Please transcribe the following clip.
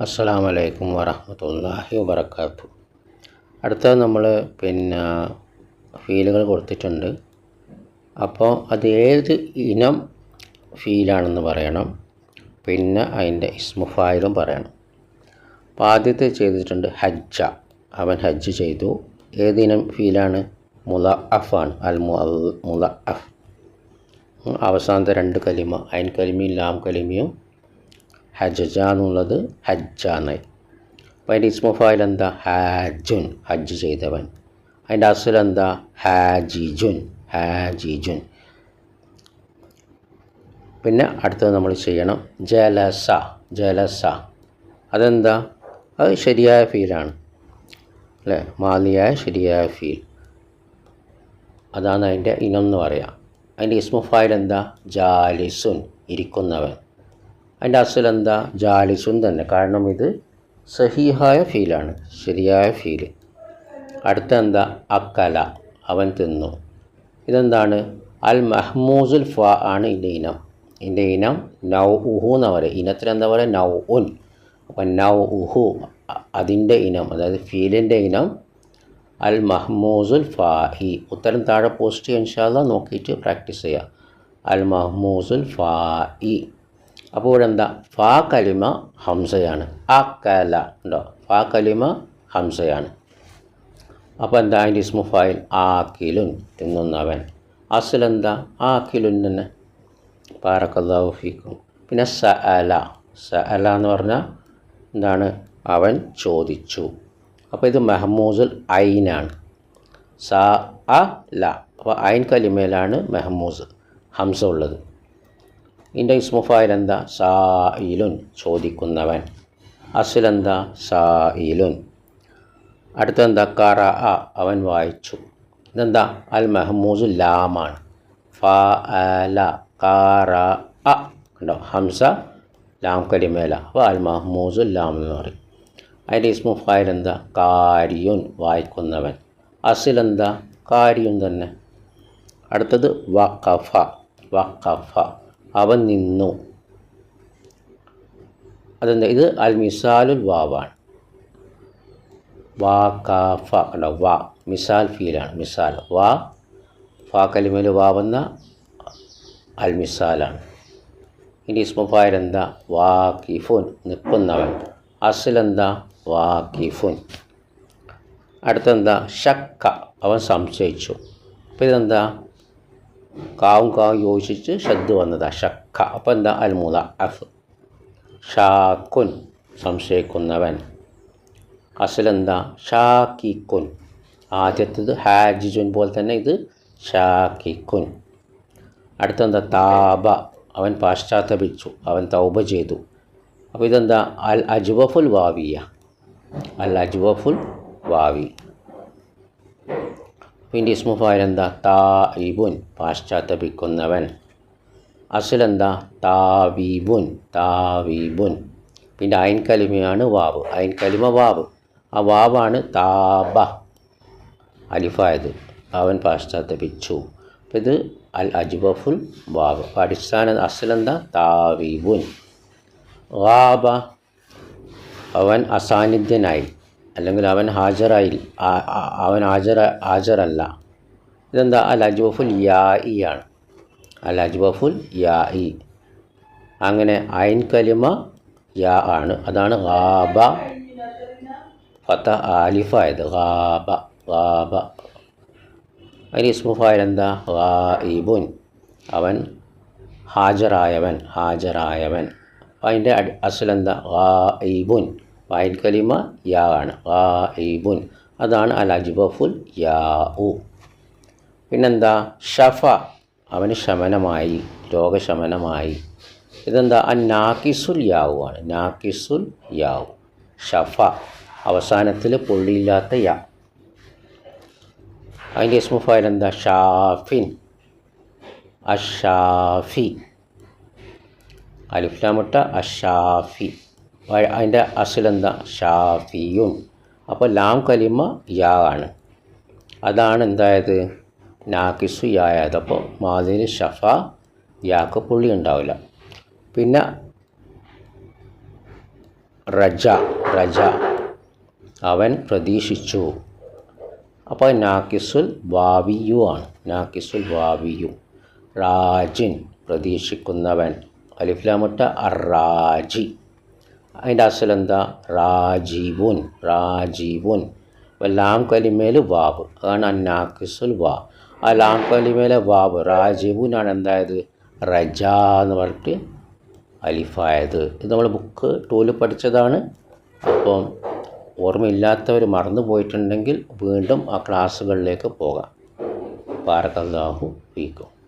അസ്സലാമു വലൈക്കും വറഹ്മത്തുള്ളാഹി വബറകാത്തു. അടുത്ത നമ്മൾ പിന്നെ ഫീലുകൾ കൊടുത്തിട്ടുണ്ട്. അപ്പോൾ അത് ഏത് ഇനം ഫീലാണെന്ന് പറയണം. പിന്നെ അതിന്റെ ഇസ്മുഫായിലും പറയണം. അപ്പോൾ ആദ്യത്തെ ചെയ്തിട്ടുണ്ട് ഹജ്ജ. അവൻ ഹജ്ജ് ചെയ്തു. ഏതിനം ഫീലാണ്? മുല അഫാണ് അൽ മുല അഫ് അവസാനത്തെ രണ്ട് കലിമ. അയിൻ കലിമയും ലാം കലിമയും ഹജ്ജ എന്നുള്ളത് ഹജ്ജാണ്. അപ്പോൾ അതിന്റെ ഇസ്മുഫായിൽ എന്താ? ഹാജുൻ ഹജ്ജ് ചെയ്തവൻ. അതിന്റെ അസുൽ എന്താ? ഹാജിജുൻ ഹാജിജുൻ. പിന്നെ അടുത്തത് നമ്മൾ ചെയ്യണം. ജലസ ജലസ. അതെന്താ? അത് ശരിയായ ഫീലാണ്. അല്ലേ? മാലിയായ ശരിയായ ഫീൽ. അതാണ് അതിന്റെ ഇനം എന്ന് പറയാം. അതിന്റെ ഇസ്മുഫായിൽ എന്താ? ജാലിസുൻ ഇരിക്കുന്നവൻ. അതിന്റെ അസൽ എന്താ? ജാലിസുൻ തന്നെ. കാരണം ഇത് സഹീഹായ ഫീലാണ്. ശരിയായ ഫീൽ. അടുത്ത എന്താ അക്കല. അവൻ തിന്നു. ഇതെന്താണ്? അൽ മഹ്മൂസുൽ ഫ ആണ് ഇതിന്റെ ഇനം. ഇതിന്റെ ഇനം നൗ ഉഹു എന്ന് പറയുക. ഇനത്തിനെന്താ പറയുക? നൗ ഉൻ അപ്പം നൗ ഉഹു അതിന്റെ ഇനം അതായത് ഫീലിന്റെ ഇനം അൽ മഹ്മൂസുൽ ഫാഹി ഉത്തരം താഴെ പോസ്റ്റ് ചെയ്യാൻ ഇൻഷാല്ല നോക്കിയിട്ട് പ്രാക്ടീസ് ചെയ്യുക അൽ മഹ്മൂസുൽ ഫാഇ എന്താ ഫാ കലിമ ഹംസയാണ്. ആ കല ഉണ്ടോ? ഫാ കലിമ ഹംസയാണ്. അപ്പോൾ എന്താ അതിന്റെ ഇസ്മു ഫായിൽ? ആക്കിലുൻ തിന്നുന്നവൻ അസലെന്താ? ആക്കിലുൻ തന്നെ. പാറക്കല്ലാഹു പിന്നെ സ അല സ അല എന്ന് പറഞ്ഞാൽ എന്താണ്? അവൻ ചോദിച്ചു. അപ്പോൾ ഇത് മെഹമൂസുൽ ഐനാണ്. സ അ ല. അപ്പോൾ ഐൻ കലിമയിലാണ് മെഹമൂസ് ഹംസ ഉള്ളത്. ഇതിന്റെ ഇസ്മുഫായിൽ എന്താ സായിലുൻ ചോദിക്കുന്നവൻ. അസിലെന്താ? സായിലുൻ അടുത്തെന്താ? കറ അ അവൻ വായിച്ചു. ഇതെന്താ? അൽ മെഹമൂസു ലാമാണ്. ഫ അ കണ്ടോ? ഹംസ ലാം കലിമേല. അപ്പോൾ അൽ മഹ്മൂസു ലാം എന്ന് പറയും. അതിന്റെ ഇസ്മുഫായിൽ എന്താ കാരിയുൻ വായിക്കുന്നവൻ. അസിലെന്താ? കാരിയുൻ തന്നെ. അടുത്തത് വഖഫ. വഖഫ. അവൻ നിന്നു. അതെന്താ? ഇത് അൽ മിസാലുൽ വാവാണ്. വാ കാഫ കണ്ടോ വാ. മിസാൽ ഫീലാണ് മിസാൽ. വാ ഫാ കലിമയിൽ വാവുന്ന അൽ മിസാലാണ് ഇനി ഇസ്മുഫായർ എന്താ? വാക്കിഫുൻ നിൽക്കുന്നവൻ. അസിലെന്താ? വാക്കിഫുൻ അടുത്തെന്താ? ഷക്ക അവൻ സംശയിച്ചു. അപ്പോൾ ഇതെന്താ? കാവും കാവും യോജിച്ച് ശബ്ദ് വന്നതാ. ഷക്ക. അപ്പോൾ എന്താ? അൽമുല അഫ്. ഷാക്കുൻ സംശയിക്കുന്നവൻ. അസലെന്താ? ഷാക്കിക്കുൻ ആദ്യത്തേത് ഹാജിജുൻ പോലെ തന്നെ ഇത് ഷാക്കിക്കുൻ അടുത്തെന്താ? താബ. അവൻ പാശ്ചാത്തപിച്ചു അവൻ തൗബ ചെയ്തു. അപ്പോൾ ഇതെന്താ? അൽ അജ്വഫുൽ വാവിയ. അൽ അജ്വഫുൽ വാവി. പിന്നെ ഇസ്മുഫായൽ എന്താ? തായിബുൻ പാശ്ചാത്തപിക്കുന്നവൻ അസിലെന്താ? താവീബുൻ താവീബുൻ പിന്നെ അയൻ കലിമയാണ് വാവ്. അയൻ കലിമ വാവ്. ആ വാവാണ് താബ. അലിഫായത്. അവൻ പാശ്ചാത്തപിച്ചു അപ്പം ഇത് അൽ അജ്ബഫുൽ വാവ്. അപ്പോൾ അടിസ്ഥാന അസിലെന്താ? താവീബുൻ വാബ. അവൻ അസാന്നിധ്യനായി. അല്ലെങ്കിൽ അവൻ ഹാജറായി അവൻ ഹാജർ ഹാജറല്ല ഇതെന്താ? അൽ അജ്വഫുൽ യാ ഇ ആണ്. അൽ അജ്വഫുൽ യാ ഇ അങ്ങനെ ഐൻ കലിമ യാ ആണ്. അതാണ് ഗാബ. ഫത്ത ആലിഫായത്. ഗാബ ഗാബ. അതിന് ഇസ്മുഫായൽ എന്താ? ഗായിബുൻ അവൻ ഹാജറായവൻ ഹാജറായവൻ അതിന്റെ അസലെന്താ ഗായിബുൻ ഫൈൽ കലിമ യാ ആണ്. ഗായിബുൻ അതാണ് അൽ അജ്ബഫുൽ യാ ഉ. പിന്നെന്താ? ഷഫ. അവന് ശമനമായി രോഗശമനമായി. ഇതെന്താ? അ നാക്കിസുൽ യാവു ആണ്. നാക്കിസുൽ യാവു ഷഫ. അവസാനത്തിൽ പൊള്ളിയില്ലാത്ത യാ. അതിന്റെ ഇസ്മുഫായിൽ എന്താ? ഷാഫിൻ. അഷാഫി. അലിഫ്ലാമുട്ട അഷാഫി. അതിന്റെ അസിലെന്താ ഷാഫിയും. അപ്പോൾ ലാം കലിമ യാ ആണ്. അതാണ് എന്തായത്? നാക്കിസു യായത് അപ്പോൾ മാതിരി ഷഫ യാക്ക് പുള്ളി ഉണ്ടാവില്ല. പിന്നെ റജ റജ. അവൻ പ്രതീക്ഷിച്ചു. അപ്പോൾ നാക്കിസുൽ വാവിയു ആണ്. നാക്കിസുൽ വാവിയു. റാജിൻ പ്രതീക്ഷിക്കുന്നവൻ. അലിഫ്ലാമുട്ട അറാജി അതിന്റെ അസലെന്താ റാജീവുൻ റാജീവുൻ അപ്പോൾ ലാം കലിമേൽ വാവ്. അതാണ് അന്നാക്കിസുൽ വാ. ആ ലാം കലിമേലെ വാവ് റാജീവുനാണ് എന്തായത്? റജ എന്ന് പറഞ്ഞിട്ട് അലിഫായത്. ഇത് നമ്മൾ ബുക്ക് ടൂൽ പഠിച്ചതാണ്. അപ്പം ഓർമ്മയില്ലാത്തവർ മറന്നു പോയിട്ടുണ്ടെങ്കിൽ വീണ്ടും ആ ക്ലാസ്സുകളിലേക്ക് പോകാം. പാറക്കാഹു ഫീക്കും.